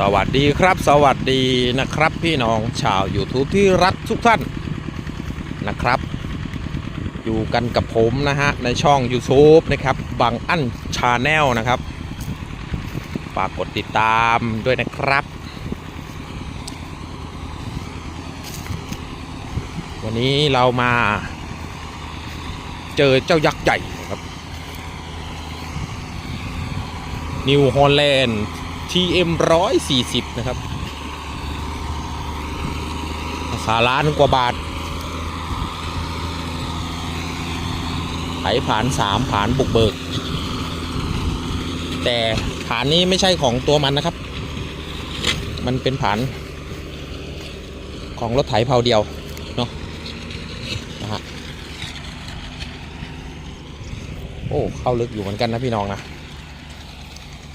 สวัสดีครับ สวัสดีนะครับ พี่น้องชาว YouTube ที่รักทุกท่านนะครับ อยู่กันกับผมนะฮะ ในช่อง YouTube นะครับบังอั้นชาแนลนะครับฝากกดติดตามด้วยนะครับ วันนี้เรามา เจอเจ้ายักษ์ใหญ่ครับนิวฮอลแลนด์ TM 140 นะครับ ราคาล้านกว่าบาทไถผ่านสามผ่านบุกเบิก แต่ฐานนี้ไม่ใช่ของตัวมันนะครับ มันเป็นฐาน ของรถไถเผาเดียว เนาะนะฮะโอ้ เข้าลึกอยู่เหมือนกันนะพี่น้องนะ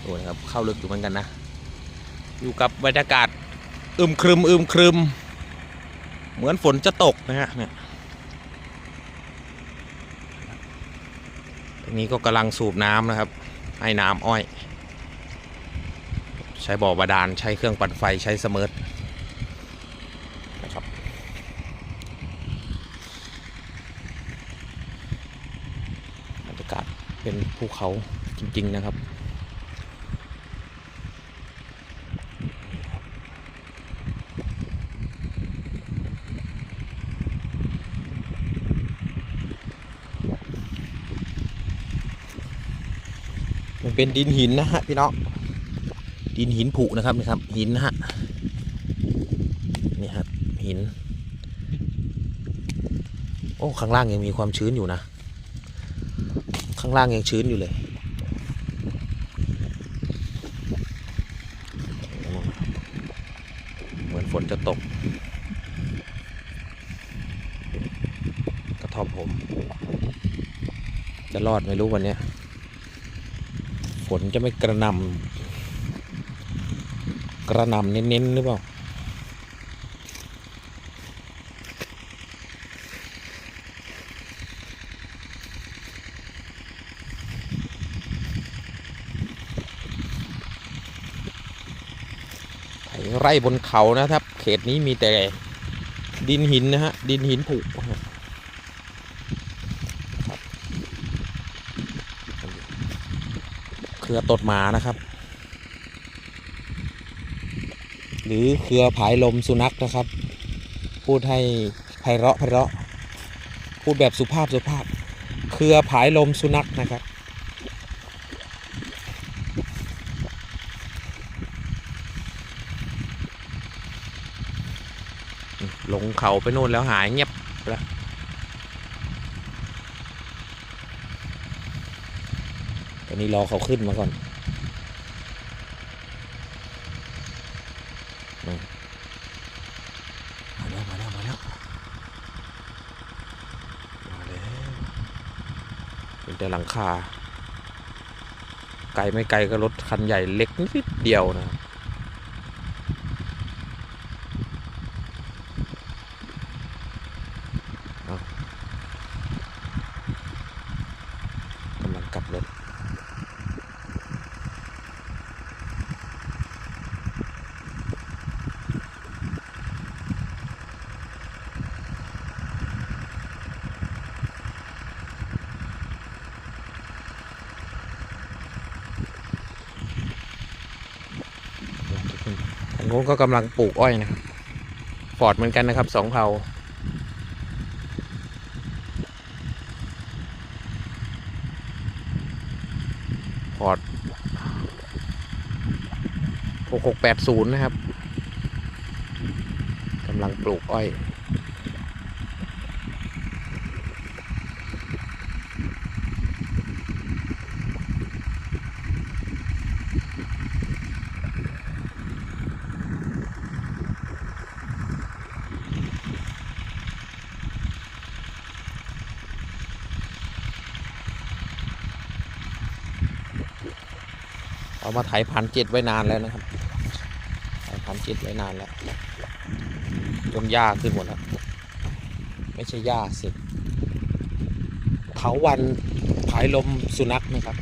อ้ยครับเข้าลึกอยู่เหมือนกันนะ อยู่กับบรรยากาศอึมครึมอึมครึม เหมือนฝนจะตกนะฮะเนี่ยตรงนี้ก็กำลังสูบน้ำนะครับให้น้ำอ้อย ใช้บ่อบาดาลใช้เครื่องปั่นไฟใช้เสมิร์ดนะครับบรรยากาศเป็นภูเขาจริง ๆ นะครับ มันเป็นดินหินนะฮะพี่น้องดินหินผุนะครับนี่ครับหินนะฮะนี่ครับหิน โอ้ข้างล่างยังมีความชื้นอยู่นะ ข้างล่างยังชื้นอยู่เลยเหมือนฝนจะตก กระท่อมผม จะรอดไม่รู้วันเนี้ย ฝนจะไม่กระนำกระนำเน้นๆหรือเปล่าไถไร่บนเขานะครับ เขตนี้มีแต่ดินหินนะฮะ ดินหินผุ รับเครือตดหมานะครับ หรือเครือผายลมสุนัขนะครับ พูดให้ไพเราะไพเราะ พูดแบบสุภาพสุภาพ เครือผายลมสุนัขนะครับลงเขาไปโน่นแล้วหายเงียบแล้ว ตอนนี้รอเขาขึ้นมาก่อนมมาแล้วมาแล้วมาแล้วมาแล้วเป็นแต่หลังคา ไกลไม่ไกลก็รถคันใหญ่เล็กนิดเดียวนะครับ กำลังกลับรถ ทางโน้นก็กำลังปลูกอ้อยนะครับฟอร์ดเหมือนกันนะครับสองเผาพอร์ต6680 นะครับ กำลังปลูกอ้อย เอามาไถพันเจ็ดไว้นานแล้วนะครับไถพันเจ็ดไว้นานแล้วจนหญ้าขึ้นหมดแล้วไม่ใช่หญ้าสิเถาวันผายลมสุนัขนะครับ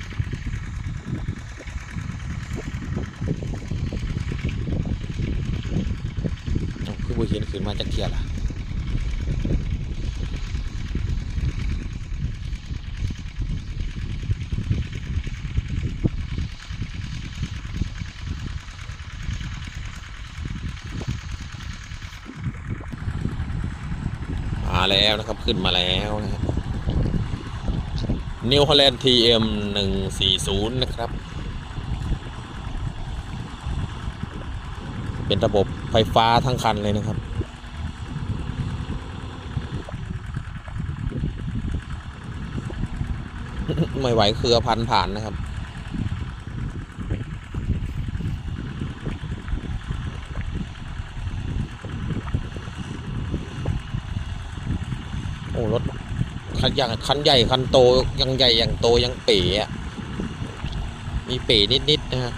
คือบุเห็นขึ้นมาจากเทียร์ละ แล้วนะครับ ขึ้นมาแล้วนะครับนิวฮอลแลนด์ TM 140นะครับ เป็นระบบไฟฟ้าทั้งคันเลยนะครับ ไม่ไหวเครือพันผ่านนะครับ อ้รถคันอย่างคันใหญ่คันโตยังใหญ่ยังโตยังเป๋อะมีเป๋นิดๆนะฮะ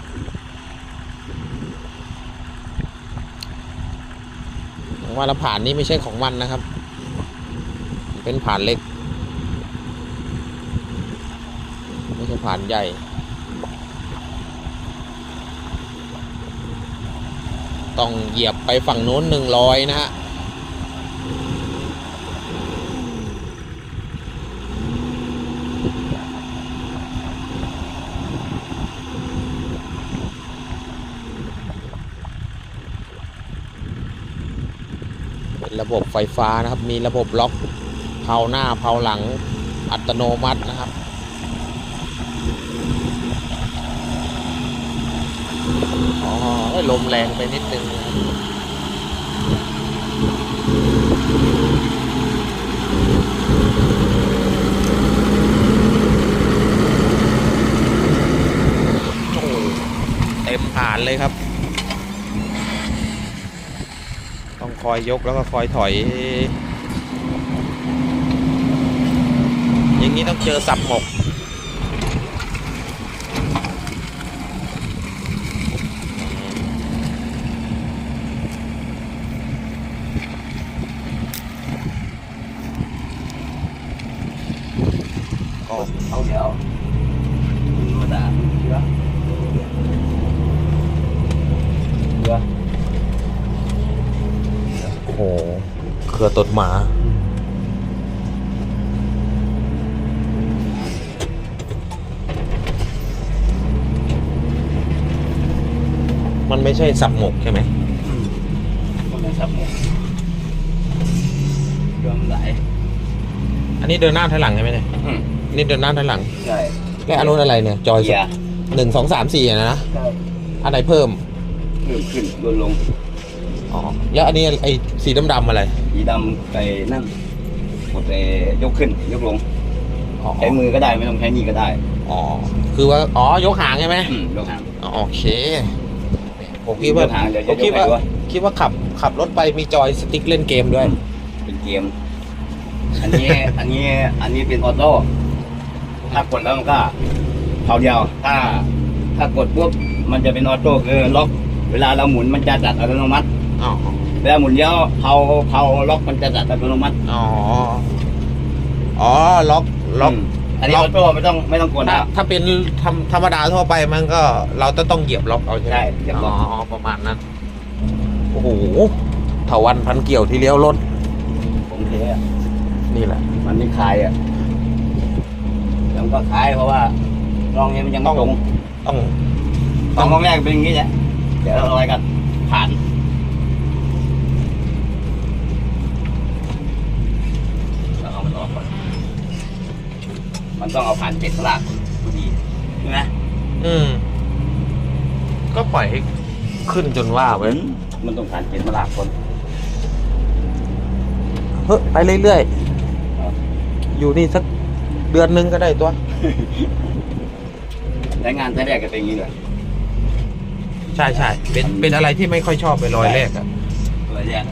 ว่าละผ่านนี้ไม่ใช่ของมันนะครับ เป็นผ่านเล็ก ไม่ใช่ผ่านใหญ่ต้องเหยียบไปฝั่งโน้นหนึ่งร้อยนะฮะ ระบบไฟฟ้านะครับ มีระบบล็อกเพาหน้าเพาหลังอัตโนมัตินะครับ อ๋อลมแรงไปนิดนึงเต็มผ่านเลยครับ ต้อง คอยยกแล้วก็คอยถอย อย่างนี้ต้องเจอสับหมกก็เอาเดี๋ยวมาด่าเยอะเยอะ โอ้โห เครือตดหมา มันไม่ใช่สับหมกใช่ไหมมันเป็นสับหมกเรื่องไหลอันนี้เดินหน้าถอยหลังใช่ไหมเนี่ยอืมนี่เดินหน้าถอยหลัง ใช่และอันนู้นอะไรเนี่ย จอยเกียร์หนึ่งสองสามสี่อะนะ ใช่อันไหนเพิ่มขึ้นขึ้นลดลง อ๋อแล้วอันนี้ไอ้สีดำๆอะไรสีดำไปนั่นกดไปยกขึ้น ยกลงอ๋อใช้มือก็ได้ไม่ต้องใช้นี่ก็ได้อ๋อคือว่าอ๋อยกหางใช่ไหมอืมยกหางอ๋อโอเคผมคิดว่ายกหางเดี๋ยวผมจะยคิดกไปว่าด้วยคิดว่าขับขับรถไปมีจอยสติ๊กเล่นเกมด้วยเป็นเกม อันนี้ อันนี้อันนี้เป็นออโต้ถ้ากดแล้วมันก็เท่าเดียว ถ้า ถ้ากดปุ๊บมันจะเป็นออโต้คือล็อก เวลาเราหมุนมันจะจัดอัตโนมัติ อ๋อเวลาหมุนเลี้ยวเผาเผาล็อกมันจะจัดอัตโนมัติอ๋ออ๋อล็อกล็อก มอันนี้ล็ออกอโต้ไม่ต้องไม่ต้องกดถ้านะถ้าเป็นธรรมธรรมดาทั่วไปมันก็เราจะต้องเหยียบล็อกเอาใช่ไหม ใช่เหยียบล็อกอ๋อ ประมาณนั้น โอ้โหถาวันพันเกี่ยวที่เลี้ยวรถ ผมเทอะนี่แหละ มันไม่คลายอะแล้วมันก็คลายเพราะว่าลองนี้มันยังไม่ตรงต้อง ตอนครั้งแรกเป็นอย่างนี้แหละเดี๋ยวเราอะไรกันผ่าน มันต้องเอาผ่านเจ็ดลากพอดีใช่ไหมอืม ก็ปล่อยให้ขึ้นจนว่าไว้มันต้องผ่านเจ็ดมาลากคนเฮ้ยไปเรื่อยครับๆอยู่นี่สักเดือนหนึงก็ได้ตัวและงานแต่แรกก็เป็นอย่างนี้เลยใช่ใช่เป็นเป็นอะไรที่ไม่ค่อยชอบไปรอยแรกอะตัวแรก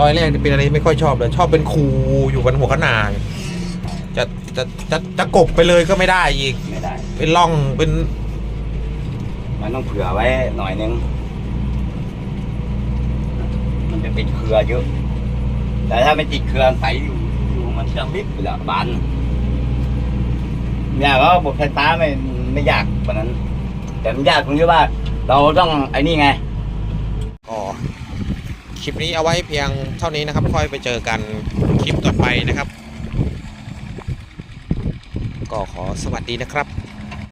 รอยแรกนี่เป็นอะไรที่ไม่ค่อยชอบเลยชอบเป็นครูอยู่บนหัวขนาง จะจะจะกบไปเลยก็ไม่ได้อีก ไม่ได้ เป็นล่องเป็นมันต้องเผื่อไว้หน่อยนึง มันจะเป็นเครือเยอะ แต่ถ้าไม่ติดเครือใสอยู่อยู่มันจะมิบไปละบานเนี่ยก็บทไฟฟ้าไม่ไม่ยากกว่านั้น แต่มันยากตรงที่ว่า เราต้องไอ้นี่ไงอ๋อคลิปนี้เอาไว้เพียงเท่านี้นะครับ ค่อยไปเจอกันคลิปต่อไปนะครับ ก็ขอสวัสดีนะครับ